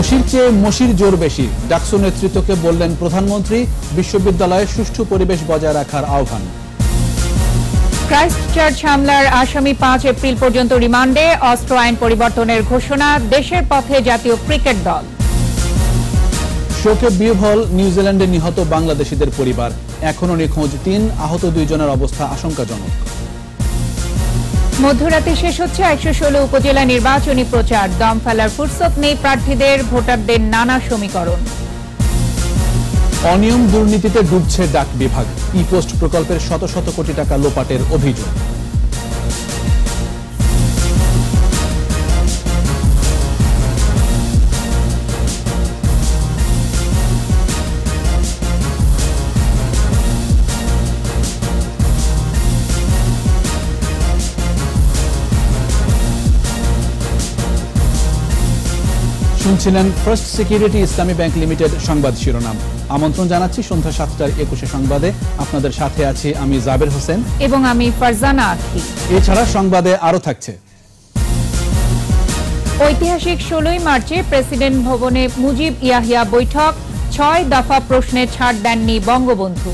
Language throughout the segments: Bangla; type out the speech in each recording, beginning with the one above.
ওসির চেয়ে মসির জোর বেশি ডাকসু নেতৃত্বকে বললেন প্রধানমন্ত্রী বিশ্ববিদ্যালয়ে সুষ্ঠু পরিবেশ বজায় রাখার আহ্বান। ক্রাইস্ট চার্চ হামলার আসামি পাঁচ এপ্রিল পর্যন্ত রিমান্ডে অস্ত্র আইন পরিবর্তনের ঘোষণা দেশের পথে জাতীয় ক্রিকেট দল। শোকে বিহল নিউজিল্যান্ডে নিহত বাংলাদেশিদের পরিবার। এখনও নিখোঁজ তিন আহত দুইজনের অবস্থা আশঙ্কাজনক। মধ্যরাতে শেষ হচ্ছে একশো ষোলো উপজেলা নির্বাচনী প্রচার। দম ফেলার ফুরসত নেই প্রার্থীদের, ভোটারদের নানা সমীকরণ। অনিয়ম দুর্নীতিতে ডুবছে ডাক বিভাগ। ই পোস্ট প্রকল্পের শত শত কোটি টাকা লোপাটের অভিযোগ। শুনছিলেন first security Islami bank limited সংবাদ শিরোনাম। আমন্ত্রণ জানাচ্ছি সন্ধ্যা সাতটার একুশে সংবাদে। আপনাদের সাথে আছি আমি জাবের হোসেন। এবং আমি ফারজানা আখি এছাড়া সংবাদে আরও থাকছে। ঐতিহাসিক ষোলোই মার্চে প্রেসিডেন্ট ভবনে মুজিব ইয়াহিয়া বৈঠক। ছয় দফা প্রশ্নে ছাড় দেননি বঙ্গবন্ধু।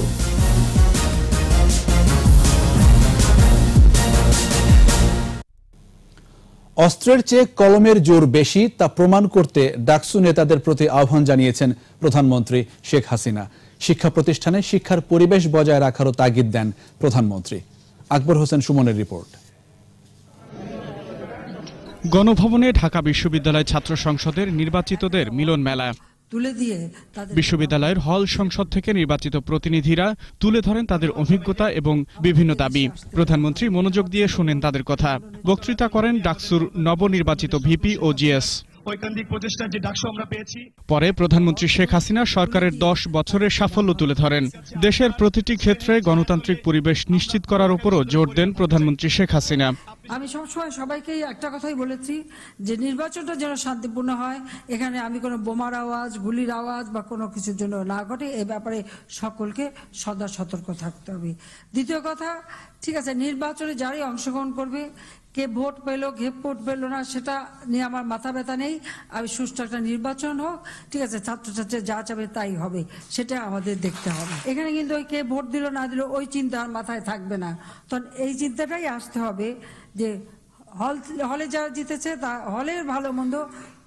অস্ত্রের চেয়ে কলমের জোর বেশি তা প্রমাণ করতে ডাকসু নেতাদের প্রতি আহ্বান জানিয়েছেন প্রধানমন্ত্রী শেখ হাসিনা। শিক্ষা প্রতিষ্ঠানে শিক্ষার পরিবেশ বজায় রাখারও তাগিদ দেন প্রধানমন্ত্রী। আকবর হোসেন সুমনের রিপোর্ট। গণভবনে ঢাকা বিশ্ববিদ্যালয় ছাত্র সংসদের নির্বাচিতদের মিলন মেলা তুলে দিয়ে বিশ্ববিদ্যালয়ের হল সংসদ থেকে নির্বাচিত প্রতিনিধিরা তুলে ধরেন তাদের অভিজ্ঞতা এবং বিভিন্ন দাবি। প্রধানমন্ত্রী মনোযোগ দিয়ে শুনেন তাদের কথা। বক্তৃতা করেন ডাকসুর নবনির্বাচিত ভিপি ও জিএস। ঐকান্তিক প্রচেষ্টা যে ডাকসু আমরা পেয়েছি। পরে প্রধানমন্ত্রী শেখ হাসিনা সরকারের দশ বছরের সাফল্য তুলে ধরেন। দেশের প্রতিটি ক্ষেত্রে গণতান্ত্রিক পরিবেশ নিশ্চিত করার উপরও জোর দেন প্রধানমন্ত্রী শেখ হাসিনা। আমি সবসময় সবাইকেই একটা কথাই বলেছি যে নির্বাচনটা যেন শান্তিপূর্ণ হয় এখানে আমি কোনো বোমার আওয়াজ গুলির আওয়াজ বা কোনো কিছুর জন্য না ঘটে এ ব্যাপারে সকলকে সদা সতর্ক থাকতে হবে। দ্বিতীয় কথা ঠিক আছে নির্বাচনে যারাই অংশগ্রহণ করবে কে ভোট পেল, কে ভোট পেল না, সেটা নিয়ে আমার মাথা ব্যথা নেই। আমি সুষ্ঠু একটা নির্বাচন হোক, ঠিক আছে, ছাত্রছাত্রী যা চাবে তাই হবে, সেটা আমাদের দেখতে হবে। এখানে কিন্তু ওই কে ভোট দিল, না দিল, ওই চিন্তা আর মাথায় থাকবে না। তখন এই চিন্তাটাই আসতে হবে যে হল, হলে যারা জিতেছে তা হলের ভালো মন্দ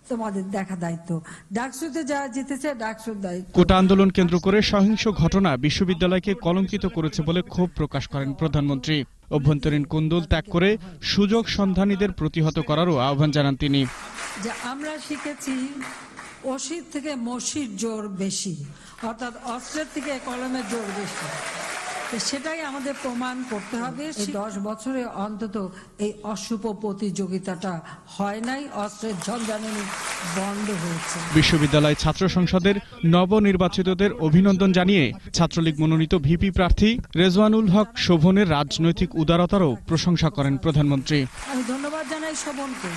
তোমাদের দেখা দায়িত্ব। ডাকসুতে যারা জিতেছে ডাকসুর দায়িত্ব। কোটা আন্দোলন কেন্দ্র করে সহিংস ঘটনা বিশ্ববিদ্যালয়কে কলঙ্কিত করেছে বলে ক্ষোভ প্রকাশ করেন প্রধানমন্ত্রী। অভ্যন্তরীণ কুন্দল ত্যাগ করে সুযোগ সন্ধানীদের প্রতিহত করারও আহ্বান জানান তিনি। যে আমরা শিখেছি অসির থেকে মসির জোর বেশি অর্থাৎ অস্ত্রের থেকে কলমের জোর বেশি। সেটাই আমাদের প্রমাণ করতে হবে। দশ বছরে অন্তত এই অশুভ প্রতিযোগিতাটা হয় নাই অস্ত্রের ঝঞ্ঝানি বন্ধ হয়েছে। বিশ্ববিদ্যালয় ছাত্র সংসদের নবনির্বাচিতদের অভিনন্দন জানিয়ে ছাত্রলীগ মনোনীত ভিপি প্রার্থী রেজওয়ানুল হক শোভনের রাজনৈতিক উদারতারও প্রশংসা করেন প্রধানমন্ত্রী। আমি ধন্যবাদ জানাই শোভনকে।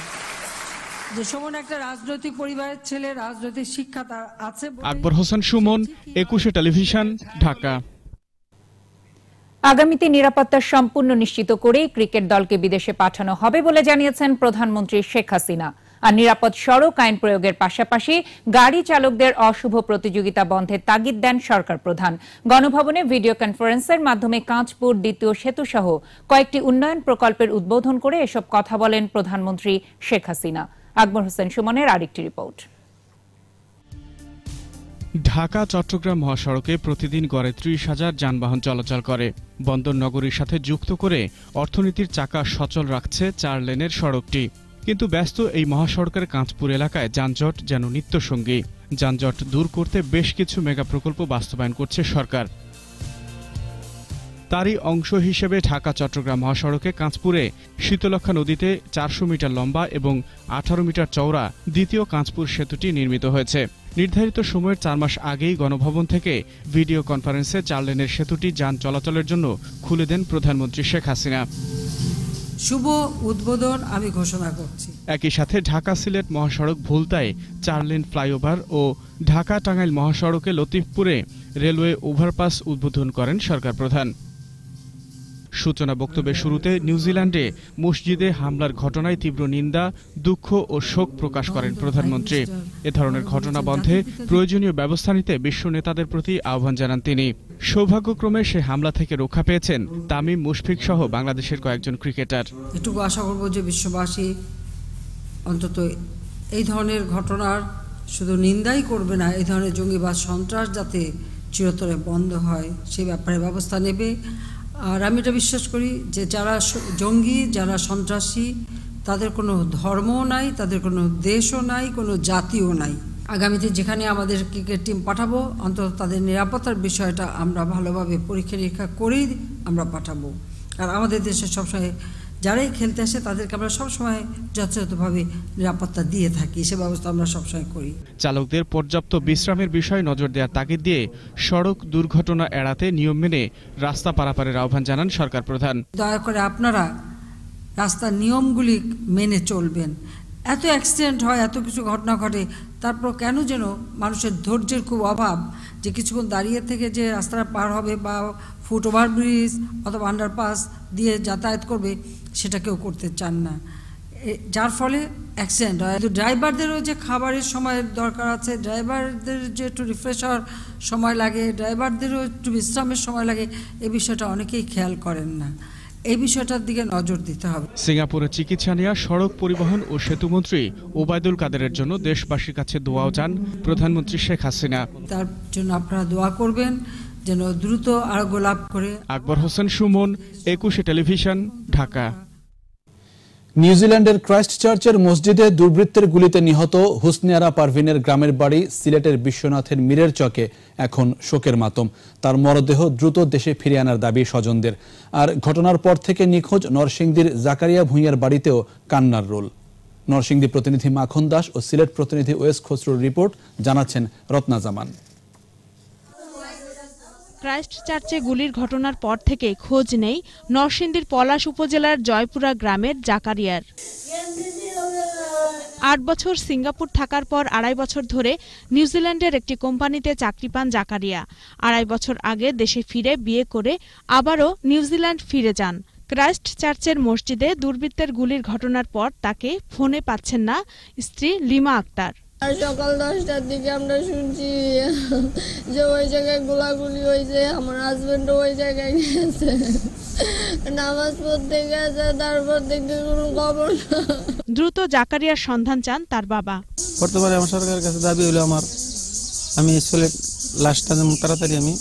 যে শোভন একটা রাজনৈতিক পরিবারের ছেলে রাজনৈতিক শিক্ষা তার আছে আকবর হোসেন সুমন একুশে টেলিভিশন ঢাকা। আগামীতে নিরাপত্তা সম্পূর্ণ নিশ্চিত করে ক্রিকেট দলকে বিদেশে পাঠানো হবে বলে জানিয়েছেন প্রধানমন্ত্রী শেখ হাসিনা। আর নিরাপদ সড়ক আইন প্রয়োগের পাশাপাশি গাড়ি চালকদের অশুভ প্রতিযোগিতা বন্ধের তাগিদ দেন সরকার প্রধান। গণভবনে ভিডিও কনফারেন্সের মাধ্যমে কাঁচপুর, দ্বিতীয় সেতু সহ কয়েকটি উন্নয়ন প্রকল্পের উদ্বোধন করে এসব কথা বলেন প্রধানমন্ত্রী শেখ হাসিনা। আকবর হোসেন সুমনের আরেকটি রিপোর্ট। ঢাকা, চট্টগ্রাম মহাসড়কে প্রতিদিন গড়ে ত্রিশ হাজার যানবাহন চলাচল করে। বন্দর নগরীর সাথে যুক্ত করে অর্থনীতির চাকা সচল রাখছে চার লেনের সড়কটি। কিন্তু ব্যস্ত এই মহাসড়কের কাঁচপুর এলাকায় যানজট যেন নিত্যসঙ্গী। যানজট দূর করতে বেশ কিছু মেগা প্রকল্প বাস্তবায়ন করছে সরকার। তারই অংশ হিসেবে ঢাকা চট্টগ্রাম মহাসড়কে কাঁচপুরে শীতলক্ষা নদীতে চারশো মিটার লম্বা এবং আঠারো মিটার চওড়া দ্বিতীয় কাঁচপুর সেতুটি নির্মিত হয়েছে। নির্ধারিত সময়ের চার মাস আগেই গণভবন থেকে ভিডিও কনফারেন্সে চার লেনের সেতুটি যান চলাচলের জন্য খুলে দেন প্রধানমন্ত্রী শেখ হাসিনা। শুভ উদ্বোধন আমি ঘোষণা করছি। একই সাথে ঢাকা সিলেট মহাসড়ক ভুলতায় চার লেন ফ্লাইওভার ও ঢাকা টাঙ্গাইল মহাসড়কে লতিফপুরে রেলওয়ে ওভারপাস উদ্বোধন করেন সরকার প্রধান। সূচনা বক্তব্যের শুরুতে নিউজিল্যান্ডে মসজিদে হামলার ঘটনায় তীব্র নিন্দা, দুঃখ ও শোক প্রকাশ করেন প্রধানমন্ত্রী। এ ধরনের ঘটনা বন্ধে প্রয়োজনীয় ব্যবস্থা নিতে বিশ্ব নেতাদের প্রতি আহ্বান জানান তিনি। সৌভাগ্যক্রমে সে হামলা থেকে রক্ষা পেয়েছেন তামিম মুশফিক সহ বাংলাদেশের কয়েকজন ক্রিকেটার। এটুকু আশা করব যে বিশ্ববাসী অন্তত এই ধরনের ঘটনার শুধু নিন্দাই করবে না, এই ধরনের জঙ্গিবাদ সন্ত্রাস যাতে চিরতরে বন্ধ হয় সে ব্যাপারে ব্যবস্থা নেবে। আর আমি এটা বিশ্বাস করি যে যারা জঙ্গি, যারা সন্ত্রাসী, তাদের কোনো ধর্মও নাই, তাদের কোনো দেশও নাই, কোনো জাতিও নাই। আগামীতে যেখানে আমাদের ক্রিকেট টিম পাঠাবো, অন্তত তাদের নিরাপত্তার বিষয়টা আমরা ভালোভাবে পরীক্ষা নিরীক্ষা করেই আমরা পাঠাবো। আর আমাদের দেশে সবসময় যারাই খেলতে আসে তাদেরকে আমরা সবসময় যথাযথভাবে নিরাপত্তা দিয়ে থাকি। সে ব্যবস্থা আমরা সবসময় করি। চালকদের পর্যাপ্ত বিশ্রামের বিষয়ে নজর দেওয়ার তাগিদ দিয়ে সড়ক দুর্ঘটনা এড়াতে নিয়ম মেনে রাস্তা পারাপারের আহ্বান জানান সরকার প্রধান। দয়া করে আপনারা রাস্তার নিয়মগুলি মেনে চলবেন। এত অ্যাক্সিডেন্ট হয় এত কিছু ঘটনা ঘটে তারপর কেন যেন মানুষের ধৈর্যের খুব অভাব যে কিছুক্ষণ দাঁড়িয়ে থেকে যে রাস্তাটা পার হবে বা ফুট ওভার ব্রিজ অথবা আন্ডারপাস দিয়ে যাতায়াত করবে সেটা কেউ করতে চান না। যার ফলে অ্যাক্সিডেন্ট হয়। কিন্তু ড্রাইভারদেরও যে খাবারের সময় দরকার আছে ড্রাইভারদের যে একটু রিফ্রেশ হওয়ার সময় লাগে ড্রাইভারদেরও একটু বিশ্রামের সময় লাগে এই বিষয়টা অনেকেই খেয়াল করেন না। এই বিষয়টার দিকে নজর দিতে হবে। সিঙ্গাপুরে চিকিৎসা নেওয়া সড়ক পরিবহন ও সেতুমন্ত্রী ওবায়দুল কাদেরের জন্য দেশবাসীর কাছে দোয়াও চান প্রধানমন্ত্রী শেখ হাসিনা। তার জন্য আপনারা দোয়া করবেন যেন দ্রুত আরোগ্য লাভ করে। আকবর হোসেন সুমন একুশে টেলিভিশন ঢাকা। নিউজিল্যান্ডের ক্রাইস্ট চার্চের মসজিদে দুর্বৃত্তের গুলিতে নিহত হুসনিয়ারা পারভিনের গ্রামের বাড়ি সিলেটের বিশ্বনাথের মীরের চকে এখন শোকের মাতম। তার মরদেহ দ্রুত দেশে ফিরিয়ে আনার দাবি স্বজনদের। আর ঘটনার পর থেকে নিখোঁজ নরসিংদীর জাকারিয়া ভূঁইয়ার বাড়িতেও কান্নার রোল। নরসিংদী প্রতিনিধি মাখন দাস ও সিলেট প্রতিনিধি ওয়েস খসরুর রিপোর্ট, জানাচ্ছেন রত্না জামান। ক্রাইস্ট চার্চে গুলির ঘটনার পর থেকে খোঁজ নেই নরসিংদীর পলাশ উপজেলার জয়পুরা গ্রামের জাকারিয়ার। আট বছর সিঙ্গাপুর থাকার পর আড়াই বছর ধরে নিউজিল্যান্ডের একটি কোম্পানিতে চাকরি পান জাকারিয়া। আড়াই বছর আগে দেশে ফিরে বিয়ে করে আবারও নিউজিল্যান্ড ফিরে যান। ক্রাইস্ট চার্চের মসজিদে দুর্বৃত্তের গুলির ঘটনার পর তাকে ফোনে পাচ্ছেন না স্ত্রী লিমা আক্তার। আর সকাল দশটার দিকে আমরা শুনছি যে ওই জায়গায় গোলাগুলি হয়েছে আমার হাজবেন্ডও ওই জায়গায় গেছে। নামাজ পড়তে গেছে তারপর থেকে কোনো খবর দ্রুত জাকারিয়ার সন্ধান চান তার বাবা। বর্তমানে আমার সরকারের কাছে দাবি হলো আমার আমি আসলে লাশটা যেমন তাড়াতাড়ি আমি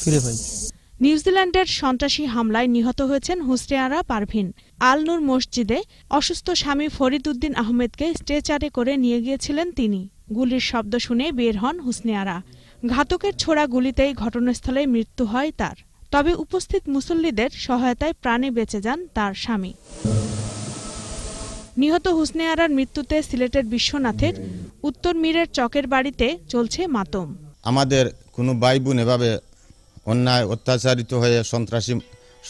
ফিরে পাই। নিউজিল্যান্ডের সন্ত্রাসী হামলায় নিহত হয়েছেন হুসরিয়ারা পারভিন। আল নূর মসজিদে অসুস্থ স্বামী ফরিদ উদ্দিন আহমেদকে স্ট্রেচারে করে নিয়ে গিয়েছিলেন তিনি। গুলির শব্দ শুনে বের হন হুসনিয়ারা ঘাতকের ছোড়া গুলিতেই ঘটনাস্থলে মৃত্যু হয় তার। তবে উপস্থিত মুসল্লিদের সহায়তায় প্রাণে বেঁচে যান তার স্বামী। নিহত হুসনেয়ারার মৃত্যুতে সিলেটের বিশ্বনাথের উত্তর মীরের চকের বাড়িতে চলছে মাতম। আমাদের কোনো ভাই বোন এভাবে অন্যায় অত্যাচারিত হয়ে সন্ত্রাসী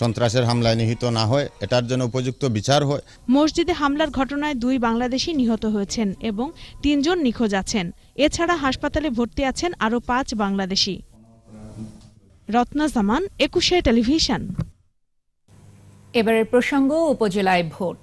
সন্ত্রাসের হামলায় নিহিত না হয় এটার জন্য উপযুক্ত বিচার হয়। মসজিদে হামলার ঘটনায় দুই বাংলাদেশি নিহত হয়েছেন এবং তিনজন নিখোঁজ আছেন। এছাড়া হাসপাতালে ভর্তি আছেন আরও পাঁচ বাংলাদেশি। রত্না জামান একুশে টেলিভিশন। এবারের প্রসঙ্গ উপজেলায় ভোট।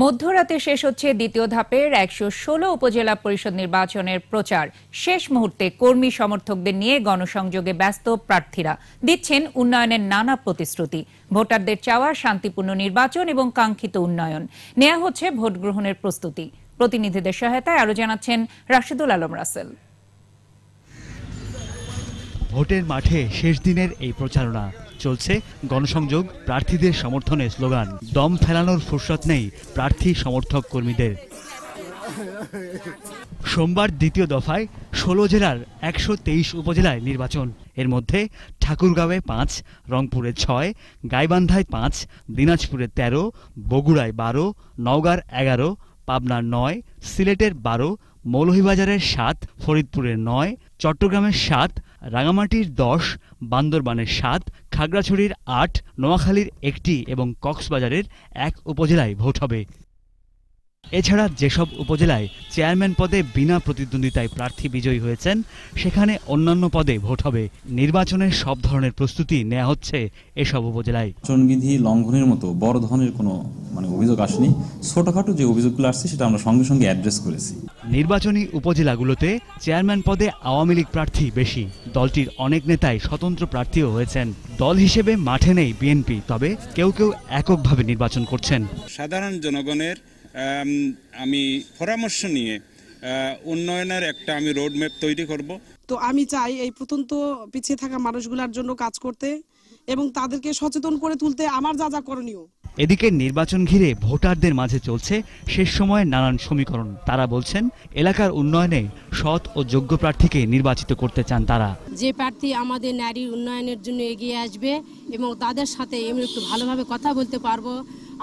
মধ্যরাতে শেষ হচ্ছে দ্বিতীয় ধাপের একশো ষোলো উপজেলা পরিষদ নির্বাচনের প্রচার। শেষ মুহূর্তে কর্মী সমর্থকদের নিয়ে গণসংযোগে ব্যস্ত প্রার্থীরা। দিচ্ছেন উন্নয়নের নানা প্রতিশ্রুতি। ভোটারদের চাওয়া শান্তিপূর্ণ নির্বাচন এবং কাঙ্ক্ষিত উন্নয়ন। নেওয়া হচ্ছে ভোট গ্রহণের প্রস্তুতি। প্রতিনিধিদের সহায়তায় আরও জানাচ্ছেন রাশিদুল আলম রাসেল। ভোটের মাঠে শেষ দিনের এই প্রচারণা। চলছে গণসংযোগ প্রার্থীদের সমর্থনে স্লোগান। দম ফেলানোর ফুরসত নেই প্রার্থী সমর্থক কর্মীদের। সোমবার দ্বিতীয় দফায় ষোলো জেলার একশো তেইশ উপজেলায় নির্বাচন। এর মধ্যে ঠাকুরগাঁওয়ে পাঁচ, রংপুরে ছয়, গাইবান্ধায় পাঁচ, দিনাজপুরে তেরো, বগুড়ায় বারো, নওগাঁর এগারো, পাবনার নয়, সিলেটের বারো, মৌলভীবাজারের সাত, ফরিদপুরের নয়, চট্টগ্রামের সাত রাঙামাটির দশ বান্দরবানের সাত খাগড়াছড়ির আট নোয়াখালীর একটি এবং কক্সবাজারের এক উপজেলায় ভোট হবে। এছাড়া যেসব উপজেলায় চেয়ারম্যান পদে বিনা প্রতিদ্বন্দ্বিতায় প্রার্থী বিজয়ী হয়েছেন সেখানে অন্যান্য পদে ভোট হবে। নির্বাচনের সব ধরনের প্রস্তুতি নেওয়া হচ্ছে এসব উপজেলায়। আচরণবিধি লঙ্ঘনের মতো বড় ধরনের কোনো মানে অভিযোগ আসেনি। ছোটখাটো যে অভিযোগগুলো আসছে সেটা আমরা সঙ্গে সঙ্গে অ্যাড্রেস করেছি। নির্বাচনী উপজেলাগুলোতে চেয়ারম্যান পদে আওয়ামী লীগ প্রার্থী বেশি। দলটির অনেক নেতাই স্বতন্ত্র প্রার্থীও হয়েছেন। দল হিসেবে মাঠে নেই বিএনপি তবে কেউ কেউ এককভাবে নির্বাচন করছেন। সাধারণ জনগণের আম, আমি পরামর্শ নিয়ে উন্নয়নের একটা আমি রোডম্যাপ তৈরি করব। তো আমি চাই এই প্রত্যন্ত পিছিয়ে থাকা মানুষগুলোর জন্য কাজ করতে এবং তাদেরকে সচেতন করে তুলতে আমার যা যা করণীয়। এদিকে নির্বাচন ঘিরে ভোটারদের মাঝে চলছে শেষ সময়ে নানান সমীকরণ। তারা বলছেন এলাকার উন্নয়নে সৎ ও যোগ্য প্রার্থীকে নির্বাচিত করতে চান তারা। যে প্রার্থী আমাদের নারীর উন্নয়নের জন্য এগিয়ে আসবে এবং তাদের সাথে আমি একটু ভালোভাবে কথা বলতে পারব।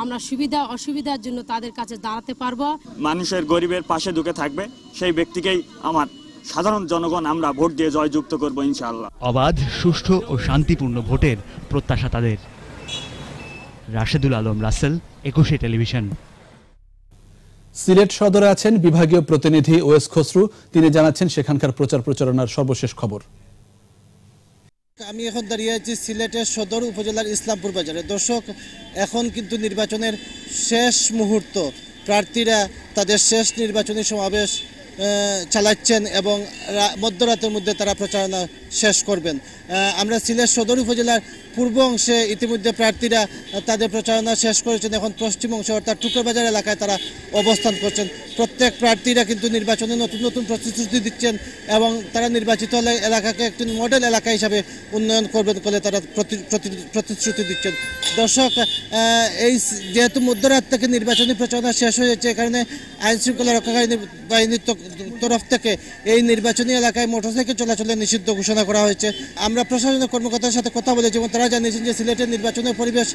আমরা সুবিধা অসুবিধার জন্য তাদের কাছে দাঁড়াতে পারব। মানুষের গরিবের পাশে ঢুকে থাকবে সেই ব্যক্তিকেই আমার সাধারণ জনগণ আমরা ভোট দিয়ে জয়যুক্ত করব ইনশাআল্লাহ। অবাধ সুষ্ঠু ও শান্তিপূর্ণ ভোটের প্রত্যাশা তাদের। রাশেদুল আলম রাসেল একুশে টেলিভিশন। সিলেট সদরে আছেন বিভাগীয় প্রতিনিধি ওয়েস খসরু। তিনি জানাচ্ছেন সেখানকার প্রচার প্রচারণার সর্বশেষ খবর। আমি এখন দাঁড়িয়ে আছি সিলেটের সদর উপজেলার ইসলামপুর বাজারে। দর্শক, এখন কিন্তু নির্বাচনের শেষ মুহূর্ত। প্রার্থীরা তাদের শেষ নির্বাচনী সমাবেশ চালাচ্ছেন এবং মধ্যরাতের মধ্যে তারা প্রচারণা শেষ করবেন। আমরা সিলেট সদর উপজেলার পূর্ব অংশে ইতিমধ্যে প্রার্থীরা তাদের প্রচারণা শেষ করেছেন। এখন পশ্চিম অংশে অর্থাৎ টুকরবাজার এলাকায় তারা অবস্থান করছেন। প্রত্যেক প্রার্থীরা কিন্তু নির্বাচনে নতুন নতুন প্রতিশ্রুতি দিচ্ছেন এবং তারা নির্বাচিত এলা- এলাকাকে একটি মডেল এলাকা হিসাবে উন্নয়ন করবেন বলে তারা প্রতি- প্রতি- প্রতিশ্রুতি দিচ্ছেন। দর্শক এই যেহেতু মধ্যরাত থেকে নির্বাচনী প্রচারণা শেষ হয়েছে এ কারণে আইন শৃঙ্খলা রক্ষাকারী বাহিনীর তরফ থেকে এই নির্বাচনী এলাকায় মোটরসাইকেল চলাচলের নিষিদ্ধ ঘোষণা করা হয়েছে। আমরা প্রশাসনিক কর্মকর্তার সাথে কথা বলেছি এবং তারা জানিয়েছেন যে সিলেটের নির্বাচনের পরিবেশ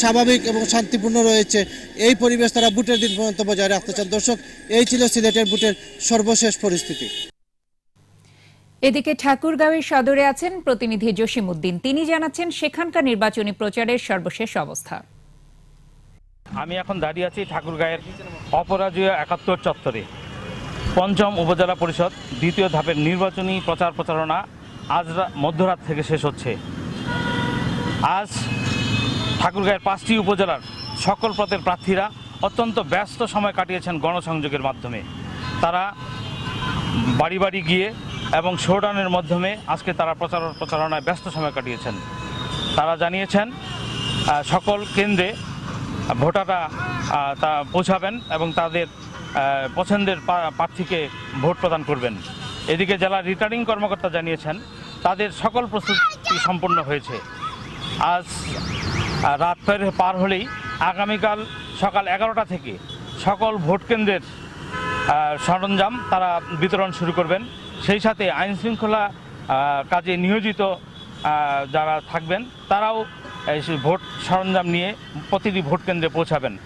স্বাভাবিক এবং শান্তিপূর্ণ রয়েছে। এই পরিবেশ তারা ভোটের দিন পর্যন্ত বজায় রাখতে চান দর্শক এই ছিল সিলেটের ভোটের সর্বশেষ পরিস্থিতি। এদিকে ঠাকুরগাঁওয়ের সদরে আছেন প্রতিনিধি জসিমউদ্দিন। তিনি জানাচ্ছেন সেখানকার নির্বাচনী প্রচারের সর্বশেষ অবস্থা। আমি এখন দাঁড়িয়ে আছি ঠাকুরগাঁয়ের অপরাজয় একাত্তর চত্বরে। পঞ্চম উপজেলা পরিষদ দ্বিতীয় ধাপের নির্বাচনী প্রচার প্রচারণা আজ মধ্যরাত থেকে শেষ হচ্ছে। আজ ঠাকুরগাঁয়ের পাঁচটি উপজেলার সকল পদের প্রার্থীরা অত্যন্ত ব্যস্ত সময় কাটিয়েছেন গণসংযোগের মাধ্যমে। তারা বাড়ি বাড়ি গিয়ে এবং শোডাউনের মাধ্যমে আজকে তারা প্রচার, প্রচারণায় ব্যস্ত সময় কাটিয়েছেন। তারা জানিয়েছেন সকল কেন্দ্রে ভোটাররা তা পৌঁছাবেন এবং তাদের পছন্দের প্রার্থীকে ভোট প্রদান করবেন। এদিকে জেলা রিটার্নিং কর্মকর্তা জানিয়েছেন তাদের সকল প্রস্তুতি সম্পন্ন হয়েছে। আজ রাত পের- হলেই আগামীকাল সকাল এগারোটা থেকে সকল ভোট কেন্দ্রের সরঞ্জাম তারা বিতরণ শুরু করবেন। সেই সাথে আইন শৃঙ্খলা কাজে নিয়োজিত যারা থাকবেন, তারাও ভোট সরঞ্জাম নিয়ে প্রতিটি ভোট কেন্দ্রে পৌঁছাবেন।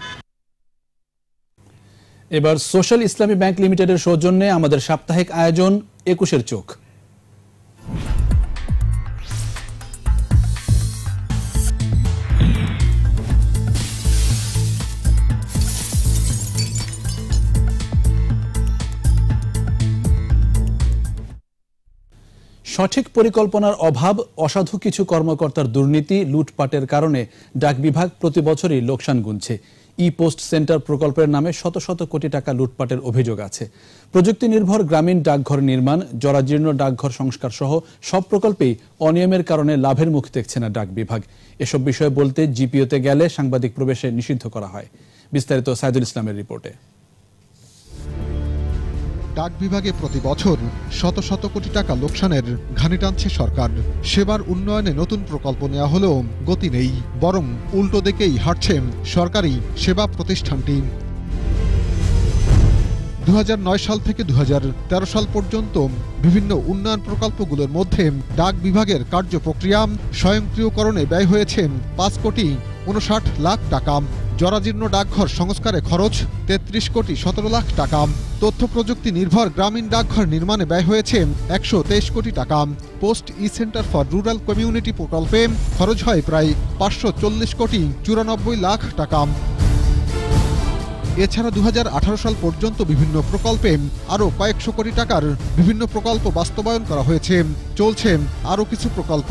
এবার সোশ্যাল ইসলামী ব্যাংক লিমিটেডের সৌজন্যে আমাদের সাপ্তাহিক আয়োজন একুশের চোখ। সঠিক পরিকল্পনার অভাব, অসাধু কিছু কর্মকর্তার দুর্নীতি, লুটপাটের কারণে ডাক বিভাগ প্রতি বছরই লোকসান গুনছে। ই পোস্ট সেন্টার প্রকল্পের নামে শত শত কোটি টাকা লুটপাটের অভিযোগ আছে। প্রযুক্তি নির্ভর গ্রামীণ ডাকঘর নির্মাণ, জরাজীর্ণ ডাকঘর সংস্কার সহ সব প্রকল্পেই অনিয়মের কারণে লাভের মুখ দেখছে না ডাক বিভাগ। এসব বিষয়ে বলতে জিপিওতে গেলে সাংবাদিক প্রবেশে নিষিদ্ধ করা হয়। বিস্তারিত সাইদুল ইসলামের রিপোর্টে। ডাক বিভাগে প্রতি বছর শত শত কোটি টাকা লোকসানের ঘানি টানছে সরকার। সেবার উন্নয়নে নতুন প্রকল্প নেওয়া হলেও গতি নেই, বরং উল্টো দিকেই হাঁটছে সরকারি সেবা প্রতিষ্ঠানটি। দু হাজার নয় সাল থেকে দু হাজার তেরো সাল পর্যন্ত বিভিন্ন উন্নয়ন প্রকল্পগুলোর মধ্যে ডাক বিভাগের কার্য প্রক্রিয়া স্বয়ংক্রিয়করণে ব্যয় হয়েছে পাঁচ কোটি উনষাট লাখ টাকা। জরাজীর্ণ ডাকঘর সংস্কারে খরচ তেত্রিশ কোটি সতেরো লাখ টাকা। তথ্য প্রযুক্তি নির্ভর গ্রামীণ ডাকঘর নির্মাণে ব্যয় হয়েছে একশো তেইশ কোটি টাকা। Post e center for rural community প্রকল্পে খরচ হয় প্রায় পাঁচশো চল্লিশ কোটি চুরানব্বই লাখ টাকা। এছাড়া দু হাজার আঠারো সাল পর্যন্ত বিভিন্ন প্রকল্পে আরও কয়েকশো কোটি টাকার বিভিন্ন প্রকল্প বাস্তবায়ন করা হয়েছে। চলছে আরও কিছু প্রকল্প।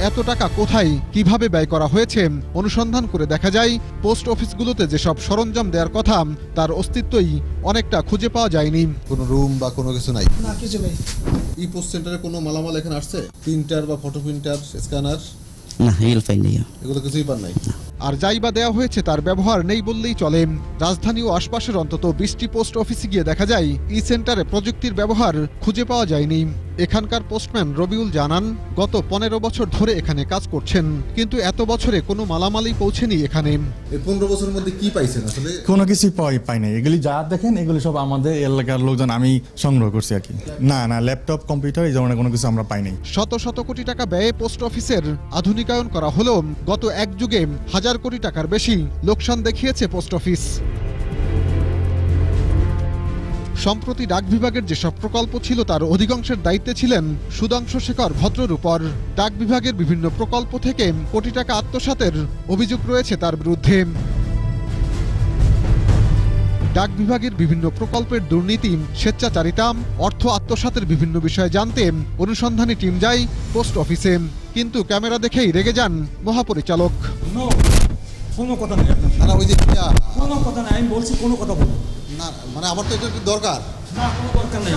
এত টাকা কোথায় কীভাবে ব্যয় করা হয়েছে অনুসন্ধান করে দেখা যায় পোস্ট অফিসগুলোতে যেসব সরঞ্জাম দেওয়ার কথা তার অস্তিত্বই অনেকটা খুঁজে পাওয়া যায়নি। কোনো রুম বা কোনো কিছু নাই। না কিছু নেই। ই পোস্ট সেন্টারে কোনো মালামাল এখানে আসছে? প্রিন্টার বা ফটো প্রিন্টার স্ক্যানার না এগুলো নাই। এগুলো কিছুই পান নাই? আর যাই বা দেওয়া হয়েছে তার ব্যবহার নেই বললেই চলে। রাজধানী ও আশপাশের অন্তত বিশটি পোস্ট অফিসে গিয়ে দেখা যায় ই সেন্টারে প্রযুক্তির ব্যবহার খুঁজে পাওয়া যায়নি। এখানকার পোস্টম্যান রবিউল জানান গত পনেরো বছর ধরে এখানে কাজ করছেন কিন্তু এত বছরে কোনো মালামালই পৌঁছেনি এখানে। পনেরো বছরের মধ্যে কি পাইছেন আসলে? কোনো কিছুই পাই পাই নাই। এগুলি যা দেখেন এগুলি সব আমাদের এলাকার লোকজন আমি সংগ্রহ করছি আর কি। না না ল্যাপটপ কম্পিউটার এই ধরনের কোনো কিছু আমরা পাইনি শত শত কোটি টাকা ব্যয়ে পোস্ট অফিসের আধুনিকায়ন করা হলেও গত এক যুগে হাজার কোটি টাকার বেশি লোকসান দেখিয়েছে পোস্ট অফিস। সম্প্রতি ডাক বিভাগের যেসব প্রকল্প ছিল তার অধিকাংশের দায়িত্বে ছিলেন সুধাংশু শেখর ভদ্রর উপর ডাক বিভাগের বিভিন্ন প্রকল্প থেকে কোটি টাকা আত্মসাতের অভিযোগ রয়েছে তার বিরুদ্ধে। ডাক বিভাগের বিভিন্ন প্রকল্পের দুর্নীতি, স্বেচ্ছাচারিতা, অর্থ আত্মসাতের বিভিন্ন বিষয়ে জানতে অনুসন্ধানী টিম যায় পোস্ট অফিসে। কিন্তু ক্যামেরা দেখেই রেগে যান মহাপরিচালক। কোনো কথা নেই না ওই যে কোনো কথা নেই আমি বলছি কোনো কথা বলব না মানে আমার তো এটা একটু দরকার। না কোনো দরকার নেই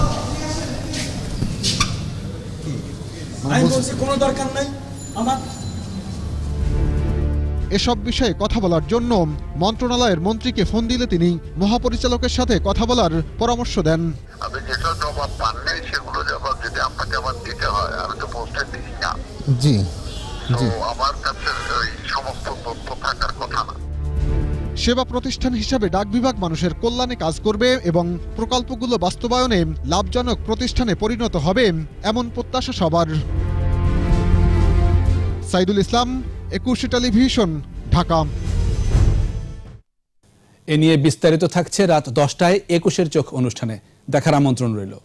আমি বলছি কোনো দরকার নাই আমার। এসব বিষয়ে কথা বলার জন্য মন্ত্রণালয়ের মন্ত্রীকে ফোন দিলে তিনি মহাপরিচালকের সাথে কথা বলার পরামর্শ দেন। আপনি যেসব জবাব পান সেগুলো জবাব যদি আপনাকে আবার দিতে হয় আমি তো পোস্টে দিই না। জি। আমার কাছে সমস্ত তথ্য থাকার কথা না। সেবা প্রতিষ্ঠান হিসাবে ডাক বিভাগ মানুষের কল্যাণে কাজ করবে এবং প্রকল্পগুলো বাস্তবায়নে লাভজনক প্রতিষ্ঠানে পরিণত হবে এমন প্রত্যাশা সবার। সাইদুল ইসলাম একুশে টেলিভিশন ঢাকা। এ নিয়ে বিস্তারিত থাকছে রাত দশটায় একুশের চোখ অনুষ্ঠানে। দেখার আমন্ত্রণ রইল।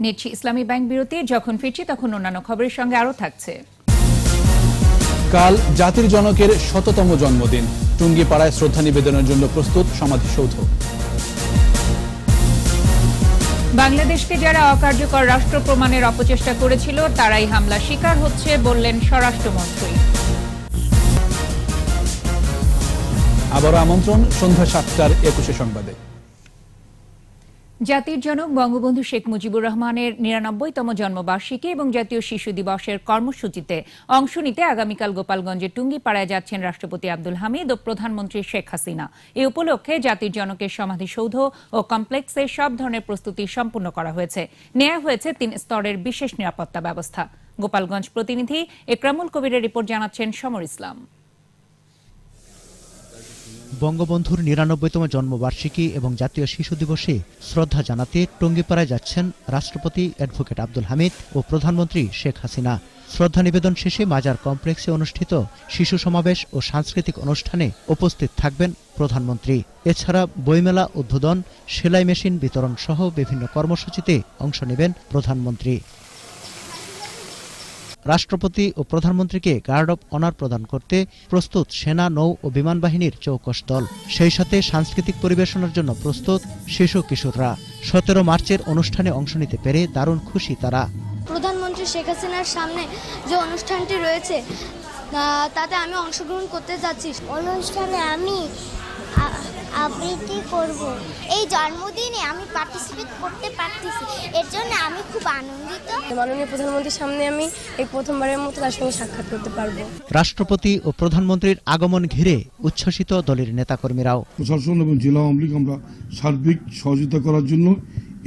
নিচ্ছি ইসলামী ব্যাংক বিরতি যখন ফিরছি তখন অন্যান্য খবরের সঙ্গে আরও থাকছে। কাল জাতির জনকের শততম জন্মদিন। টুঙ্গিপাড়ায় শ্রদ্ধা নিবেদনের জন্য প্রস্তুত সমাধিসৌধ। বাংলাদেশকে যারা অকার্যকর রাষ্ট্র প্রমাণের অপচেষ্টা করেছিল তারাই হামলা শিকার হচ্ছে বললেন স্বরাষ্ট্রমন্ত্রী। আবারও আমন্ত্রণ সন্ধ্যা সাতটার একুশে সংবাদে। জাতির জনক বঙ্গবন্ধু শেখ মুজিবুর রহমানের নিরানব্বইতম জন্মবার্ষিকী এবং জাতীয় শিশু দিবসের কর্মসূচিতে অংশ নিতে আগামীকাল গোপালগঞ্জের টুঙ্গিপাড়ায় যাচ্ছেন রাষ্ট্রপতি আব্দুল হামিদ ও প্রধানমন্ত্রী শেখ হাসিনা। এ উপলক্ষে জাতির জনকের সমাধিসৌধ ও কমপ্লেক্সে সব ধরনের প্রস্তুতি সম্পূর্ণ করা হয়েছে। নেওয়া হয়েছে তিন স্তরের বিশেষ নিরাপত্তা ব্যবস্থা। গোপালগঞ্জ প্রতিনিধি একরামুল কবিরের রিপোর্ট জানাচ্ছেন সমর ইসলাম। বঙ্গবন্ধুর নিরানব্বইতম জন্মবার্ষিকী এবং জাতীয় শিশু দিবসে শ্রদ্ধা জানাতে টঙ্গিপাড়ায় যাচ্ছেন রাষ্ট্রপতি অ্যাডভোকেট আব্দুল হামিদ ও প্রধানমন্ত্রী শেখ হাসিনা। শ্রদ্ধা নিবেদন শেষে মাজার কমপ্লেক্সে অনুষ্ঠিত শিশু সমাবেশ ও সাংস্কৃতিক অনুষ্ঠানে উপস্থিত থাকবেন প্রধানমন্ত্রী। এছাড়া বইমেলা উদ্বোধন, সেলাই মেশিন বিতরণ সহ বিভিন্ন কর্মসূচিতে অংশ নেবেন প্রধানমন্ত্রী। রাষ্ট্রপতি ও প্রধানমন্ত্রীকে গার্ড অব অনার প্রদান করতে প্রস্তুত সেনা নৌ ও বিমান বাহিনীর চৌকস দল। সেই সাথে সাংস্কৃতিক পরিবেশনার জন্য প্রস্তুত শিশু কিশোররা। সতেরো মার্চের অনুষ্ঠানে অংশ নিতে পেরে দারুণ খুশি তারা। প্রধানমন্ত্রী শেখ হাসিনার সামনে যে অনুষ্ঠানটি রয়েছে তাতে আমি অংশগ্রহণ করতে যাচ্ছি। অনুষ্ঠানে আমি আবৃত্তি করব? এই জন্মদিনে আমি পার্টিসিপেট করতে পারতেছি। এর জন্য আমি খুব আনন্দিত। মাননীয় প্রধানমন্ত্রীর সামনে আমি এই প্রথমবারের মতো তার সঙ্গে সাক্ষাৎ করতে পারব। রাষ্ট্রপতি ও প্রধানমন্ত্রীর আগমন ঘিরে উচ্ছ্বসিত দলের নেতাকর্মীরাও। প্রশাসন এবং জেলা আওয়ামী লীগ আমরা সার্বিক সহযোগিতা করার জন্য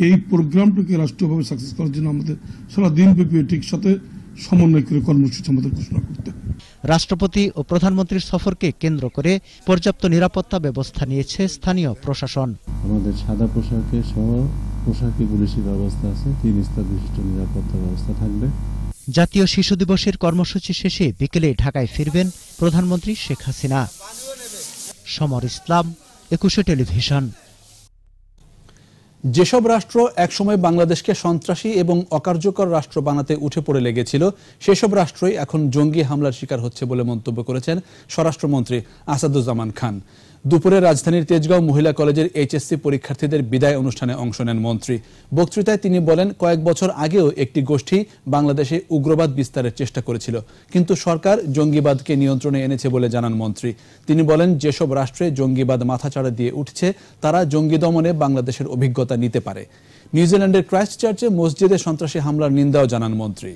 এই প্রোগ্রামটাকে রাষ্ট্রীয়ভাবে সাকসেস করার জন্য আমাদের সারা দিনব্যাপী ঠিক সাথে সমন্বয় করে কর্মসূচি আমাদের ঘোষণা করতে রাষ্ট্রপতি ও প্রধানমন্ত্রীর সফরকে কেন্দ্র করে পর্যাপ্ত নিরাপত্তা ব্যবস্থা নিয়েছে স্থানীয় প্রশাসন। আমাদের সাদা পোশাকে সহ পোশাকে পুলিশি ব্যবস্থা আছে। তিন স্তর বিশিষ্ট নিরাপত্তা ব্যবস্থা থাকবে। জাতীয় শিশু দিবসের কর্মসূচি শেষে বিকেলে ঢাকায় ফিরবেন প্রধানমন্ত্রী শেখ হাসিনা। সমর ইসলাম একুশে টেলিভিশন। যেসব রাষ্ট্র একসময় বাংলাদেশকে সন্ত্রাসী এবং অকার্যকর রাষ্ট্র বানাতে উঠে পড়ে লেগেছিল, সেসব রাষ্ট্রই এখন জঙ্গি হামলার শিকার হচ্ছে বলে মন্তব্য করেছেন স্বরাষ্ট্রমন্ত্রী আসাদুজ্জামান খান। দুপুরে রাজধানীর তেজগাঁও মহিলা কলেজের এইচএসসি পরীক্ষার্থীদের বিদায় অনুষ্ঠানে অংশ নেন মন্ত্রী। বক্তৃতায় তিনি বলেন, কয়েক বছর আগেও একটি গোষ্ঠী বাংলাদেশে উগ্রবাদ বিস্তারের চেষ্টা করেছিল, কিন্তু সরকার জঙ্গিবাদকে নিয়ন্ত্রণে এনেছে বলে জানান মন্ত্রী। তিনি বলেন, যেসব রাষ্ট্রে জঙ্গিবাদ মাথাচাড়া দিয়ে উঠছে, তারা জঙ্গি দমনে বাংলাদেশের অভিজ্ঞতা নিতে পারে। নিউজিল্যান্ডের ক্রাইস্ট চার্চে মসজিদে সন্ত্রাসী হামলার নিন্দাও জানান মন্ত্রী।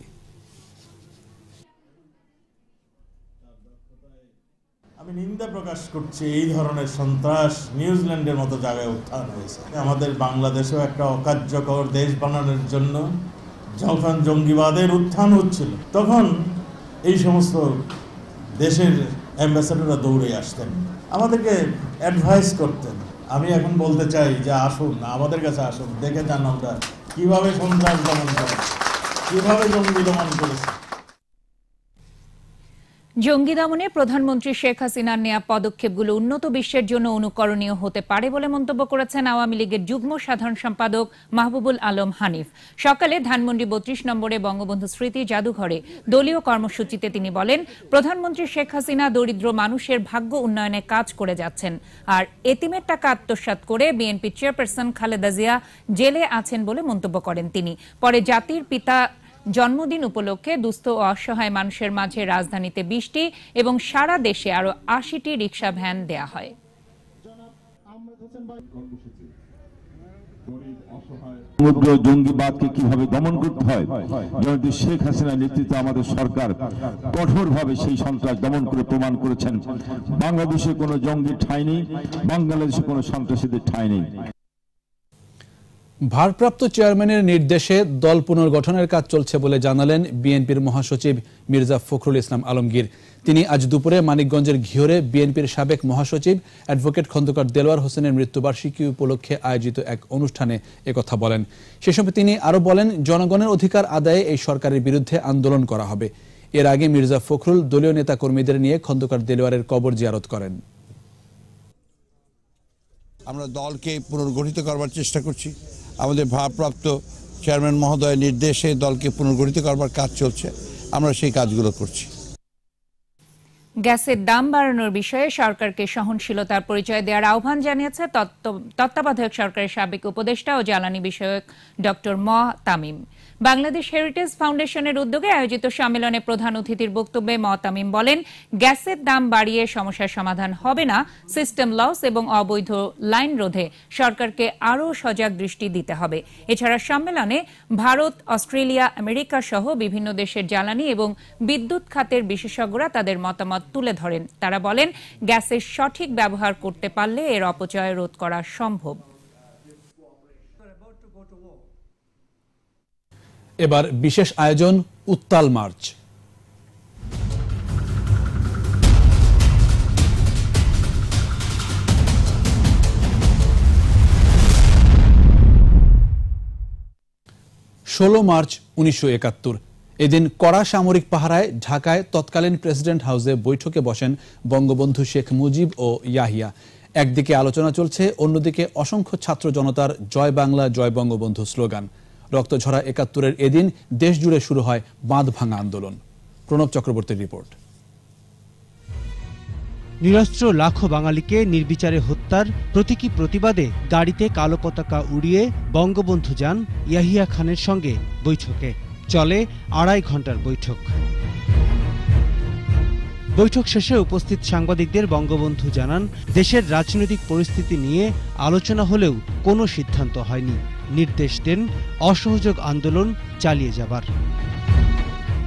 আমি নিন্দা প্রকাশ করছি এই ধরনের সন্ত্রাস নিউজিল্যান্ডের মতো জায়গায় উত্থান হয়েছে। আমাদের বাংলাদেশেও একটা অকার্যকর দেশ বানানোর জন্য যখন জঙ্গিবাদের উত্থান হচ্ছিল, তখন এই সমস্ত দেশের অ্যাম্বাসাডাররা দৌড়ে আসতেন। আমাদেরকে অ্যাডভাইস করতেন। আমি এখন বলতে চাই যে আসুন, আমাদের কাছে আসুন, দেখে যান আমরা কীভাবে সন্ত্রাস দমন করে কীভাবে জঙ্গি দমন করেছে। জঙ্গি দমনে প্রধানমন্ত্রী শেখ হাসিনার নেয়া পদক্ষেপগুলো উন্নত বিশ্বের জন্য অনুকরণীয় হতে পারে বলে মন্তব্য করেছেন আওয়ামী লীগের যুগ্ম সাধারণ সম্পাদক মাহবুবুল আলম হানিফ। সকালে ধানমন্ডি বত্রিশ নম্বরে বঙ্গবন্ধু স্মৃতি জাদুঘরে দলীয় কর্মসূচিতে তিনি বলেন, প্রধানমন্ত্রী শেখ হাসিনা দরিদ্র মানুষের ভাগ্য উন্নয়নে কাজ করে যাচ্ছেন আর এতিমের টাকা আত্মসাৎ করে বিএনপি চেয়ারপারসন খালেদা জিয়া জেলে আছেন বলে মন্তব্য করেন তিনি। পরে জাতির পিতা জন্মদিন উপলক্ষে দুস্থ ও অসহায় মানুষের মাঝে রাজধানীতে বিশটি এবং সারা দেশে আরও আশিটি রিক্সা ভ্যান দেয়া হয়। জঙ্গিবাদকে কীভাবে দমন করতে হয়? শেখ হাসিনার নেতৃত্বে আমাদের সরকার কঠোরভাবে সেই সন্ত্রাস দমন করে প্রমাণ করেছেন। বাংলাদেশে কোনো জঙ্গির ঠাঁই নেই, বাংলাদেশে কোনো সন্ত্রাসীদের ঠাঁই নেই। ভারপ্রাপ্ত চেয়ারম্যানের নির্দেশে দল পুনর্গঠনের কাজ চলছে বলে জানালেন বিএনপির মহাসচিব মির্জা ফখরুল ইসলাম আলমগীর। তিনি আজ দুপুরে মানিকগঞ্জের ঘিওরে বিএনপির সাবেক মহাসচিব অ্যাডভোকেট খন্দকার দেলোয়ার হোসেনের মৃত্যুবার্ষিকী উপলক্ষে আয়োজিত এক অনুষ্ঠানে একথা বলেন। সে সময় তিনি আরও বলেন, জনগণের অধিকার আদায়ে এই সরকারের বিরুদ্ধে আন্দোলন করা হবে। এর আগে মির্জা ফখরুল দলীয় নেতা কর্মীদের নিয়ে খন্দকার দেলোয়ারের কবর জিয়ারত করেন। আমরা দলকে পুনর্গঠিত করবার চেষ্টা করছি। আমাদের ভারপ্রাপ্ত চেয়ারম্যান মহোদয়ের নির্দেশে দলকে পুনর্গঠিত করবার কাজ চলছে। আমরা সেই কাজগুলো করছি। গ্যাসের দাম বাড়ানোর বিষয়ে সরকারকে সহনশীলতার পরিচয় দেওয়ার আহ্বান জানিয়েছে তত্ত্বাবধায়ক সরকারের সাবেক উপদেষ্টা ও জ্বালানি বিষয়ক ডক্টর ম তামিম বাংলাদেশ হেরিটেজ ফাউন্ডেশনের উদ্যোগে আয়োজিত সম্মেলনে প্রধান অতিথির বক্তব্যে ম তামিম বলেন, গ্যাসের দাম বাড়িয়ে সমস্যার সমাধান হবে না সিস্টেম লস এবং অবৈধ লাইন রোধে সরকারকে আরও সজাগ দৃষ্টি দিতে হবে। এছাড়া সম্মেলনে ভারত, অস্ট্রেলিয়া, আমেরিকা সহ বিভিন্ন দেশের জ্বালানি এবং বিদ্যুৎ খাতের বিশেষজ্ঞরা তাদের মতামত তুলে ধরেন। তারা বলেন, গ্যাসের সঠিক ব্যবহার করতে পারলে এর অপচয় রোধ করা সম্ভব। এবার বিশেষ আয়োজন, উত্তাল মার্চ। ষোলো মার্চ উনিশশো একাত্তর, এদিন কড়া সামরিক পাহারায় ঢাকায় তৎকালীন প্রেসিডেন্ট হাউসে বৈঠকে বসেন বঙ্গবন্ধু শেখ মুজিব ও ইয়াহিয়া। একদিকে আলোচনা চলছে, অন্যদিকে অসংখ্য ছাত্র জনতার জয় বাংলা, জয় বঙ্গবন্ধু স্লোগান। রক্তঝরা একাত্তরের এদিন দেশ জুড়ে শুরু হয় বাঁধ ভাঙা আন্দোলন। প্রণব চক্রবর্তীর রিপোর্ট। নিরস্ত্র লাখো বাঙালিকে নির্বিচারে হত্যার প্রতীকী প্রতিবাদে গাড়িতে কালো পতাকা উড়িয়ে বঙ্গবন্ধু যান ইয়াহিয়া খানের সঙ্গে বৈঠকে। চলে আড়াই ঘণ্টার বৈঠক। বৈঠক শেষে উপস্থিত সাংবাদিকদের বঙ্গবন্ধু জানান, দেশের রাজনৈতিক পরিস্থিতি নিয়ে আলোচনা হলেও কোনো সিদ্ধান্ত হয়নি। নির্দেশ দেন অসহযোগ আন্দোলন চালিয়ে যাবার।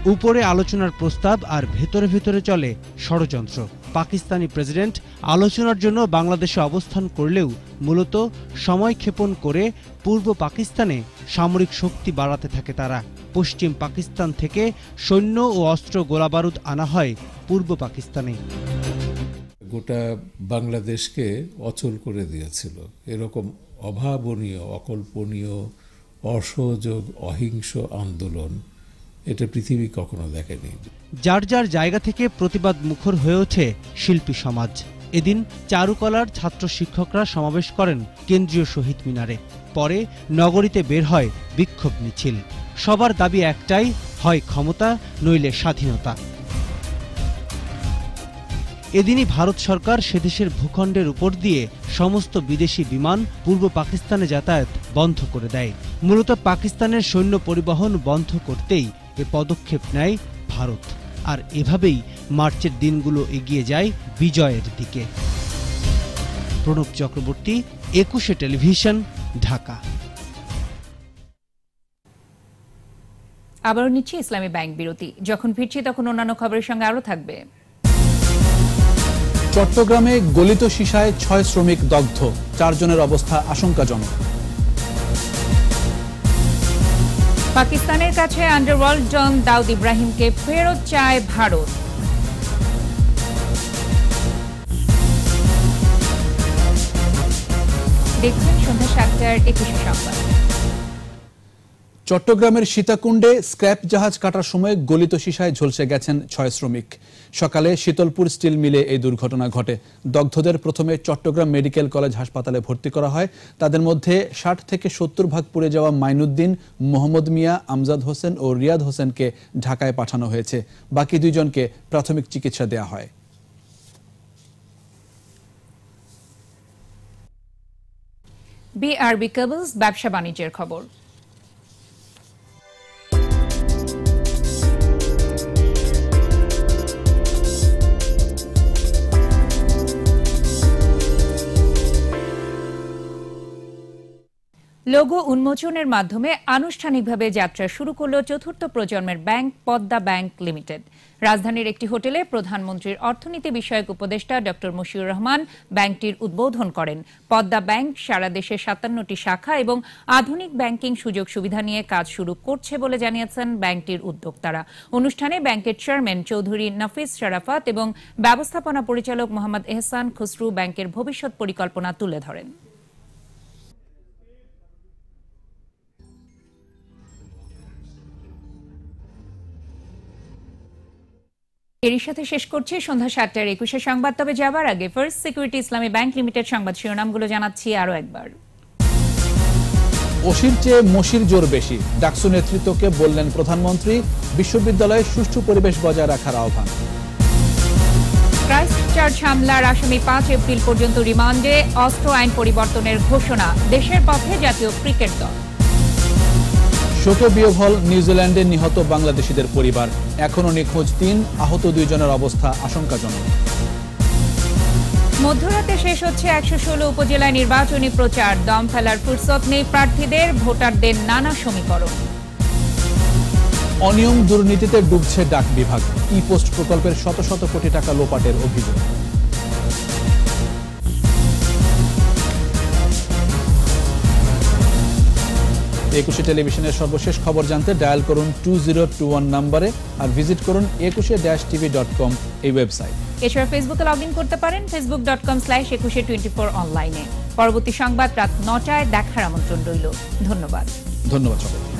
উপরে আলোচনার প্রস্তাব আর ভেতরে ভেতরে চলে ষড়যন্ত্র। পাকিস্তানি প্রেসিডেন্ট আলোচনার জন্য বাংলাদেশে অবস্থান করলেও মূলত সময় ক্ষেপণ করে পূর্ব পাকিস্তানে সামরিক শক্তি বাড়াতে থাকে তারা। পশ্চিম পাকিস্তান থেকে সৈন্য ও অস্ত্র গোলাবারুদ আনা হয় পূর্ব পাকিস্তানে। গোটা বাংলাদেশকে অচল করে দিয়েছিল। এরকম অভাবনীয়, অকল্পনীয়, অসহযোগ, অহিংস আন্দোলন, এটা পৃথিবী কখনো দেখেনি। যার যার জায়গা থেকে প্রতিবাদ মুখর হয়ে ওঠে শিল্পী সমাজ। এদিন চারুকলার ছাত্র শিক্ষকরা সমাবেশ করেন কেন্দ্রীয় শহীদ মিনারে। পরে নগরীতে বের হয় বিক্ষোভ মিছিল। সবার দাবি একটাই, হয় ক্ষমতা, নইলে স্বাধীনতা। এদিনই ভারত সরকার সেদেশের ভূখণ্ডের উপর দিয়ে সমস্ত বিদেশি বিমান পূর্ব পাকিস্তানে যাতায়াত বন্ধ করে দেয়। মূলত পাকিস্তানের সৈন্য পরিবহন বন্ধ করতেই এ পদক্ষেপ নেয় ভারত। আর এভাবেই মার্চের দিনগুলো এগিয়ে যায় বিজয়ের দিকে। প্রণব চক্রবর্তী, একুশে টেলিভিশন, ঢাকা। আবারও নিচ্ছি ইসলামী ব্যাংক বিরতি। যখন ফিরছি তখন অন্যান্য খবরের সঙ্গে আরও থাকবে। চট্টগ্রামে গলিত সীসায় ছয় শ্রমিক দগ্ধ। চারজনের অবস্থা আশঙ্কাজনক। পাকিস্তানের কাছে আন্ডারওয়ার্ল্ড ডন দাউদ ইব্রাহিমকে ফেরত চায় ভারত। দেখছেন সন্ধ্যা সাতটার একুশে সংবাদ। চট্টগ্রামের সীতাকুণ্ডে স্ক্র্যাপ জাহাজ কাটার সময় গলিত সীসায় ঝলসে গেছেন ছয় শ্রমিক। সকালে শীতলপুর স্টিল মিলে এই দুর্ঘটনা ঘটে। দগ্ধদের প্রথমে চট্টগ্রাম মেডিকেল কলেজ হাসপাতালে ভর্তি করা হয়। তাদের মধ্যে ষাট থেকে সত্তর ভাগ পুড়ে যাওয়া মাইনুদ্দিন, মোহাম্মদ মিয়া, আমজাদ হোসেন ও রিয়াদ হোসেনকে ঢাকায় পাঠানো হয়েছে। বাকি দুইজনকে প্রাথমিক চিকিৎসা দেওয়া হয়। বিআরবি কেবলস ব্যবসা বাণিজ্যের খবর। লোগো উন্মোচনের মাধ্যমে আনুষ্ঠানিকভাবে যাত্রা শুরু করল চতুর্থ প্রজন্মের ব্যাংক, পদ্মা ব্যাংক লিমিটেড। রাজধানীর একটি হোটেলে প্রধানমন্ত্রীর অর্থনীতি বিষয়ক উপদেষ্টা ড মশিউর রহমান ব্যাংকটির উদ্বোধন করেন। পদ্মা ব্যাংক সারা দেশে সাতান্নটি শাখা এবং আধুনিক ব্যাংকিং সুযোগ সুবিধা নিয়ে কাজ শুরু করছে বলে জানিয়েছেন ব্যাংকটির উদ্যোক্তারা। অনুষ্ঠানে ব্যাংকের চেয়ারম্যান চৌধুরী নফিস শরাফাত এবং ব্যবস্থাপনা পরিচালক মোহাম্মদ এহসান খুসরু ব্যাংকের ভবিষ্যৎ পরিকল্পনা তুলে ধরেন। এরই সাথে শেষ করছি সন্ধ্যা সাতটার একুশে সংবাদ। তবে যাবার আগে first security Islami bank limited সংবাদ শিরোনামগুলো জানাচ্ছি আরও একবার। ওসির চেয়ে মসির জোর বেশি ডাকসু নেতৃত্বকে বললেন প্রধানমন্ত্রী বিশ্ববিদ্যালয়ে সুষ্ঠু পরিবেশ বজায় রাখার আহ্বান। ক্রাইস্ট চার্চ হামলার আসামি পাঁচ এপ্রিল পর্যন্ত রিমান্ডে অস্ত্র আইন পরিবর্তনের ঘোষণা দেশের পথে জাতীয় ক্রিকেট দল। শোকে বিয়োভল নিউজিল্যান্ডে নিহত বাংলাদেশিদের পরিবার। এখনও নিখোঁজ তিন আহত দুইজনের অবস্থা আশঙ্কাজনক। মধ্যরাতে শেষ হচ্ছে একশো ষোলো উপজেলায় নির্বাচনী প্রচার। দম ফেলার ফুরসত নেই প্রার্থীদের ভোটারদের নানা সমীকরণ। অনিয়ম দুর্নীতিতে ডুবছে ডাক বিভাগ। ই পোস্ট প্রকল্পের শত শত কোটি টাকা লোপাটের অভিযোগ। একুশে টেলিভিশনের সর্বশেষ খবর জানতে ডায়াল করুন টু জিরো টু ওয়ান নাম্বারে আর ভিজিট করুন একুশে ড্যাশ টিভি ডট কম এই ওয়েবসাইট। এছাড়া ফেসবুকে লগ ইন করতে পারেন Facebook dot com slash Ekushey twenty four অনলাইনে পরবর্তী সংবাদ রাত নটায় দেখার আমন্ত্রণ রইল। ধন্যবাদ। ধন্যবাদ সবাই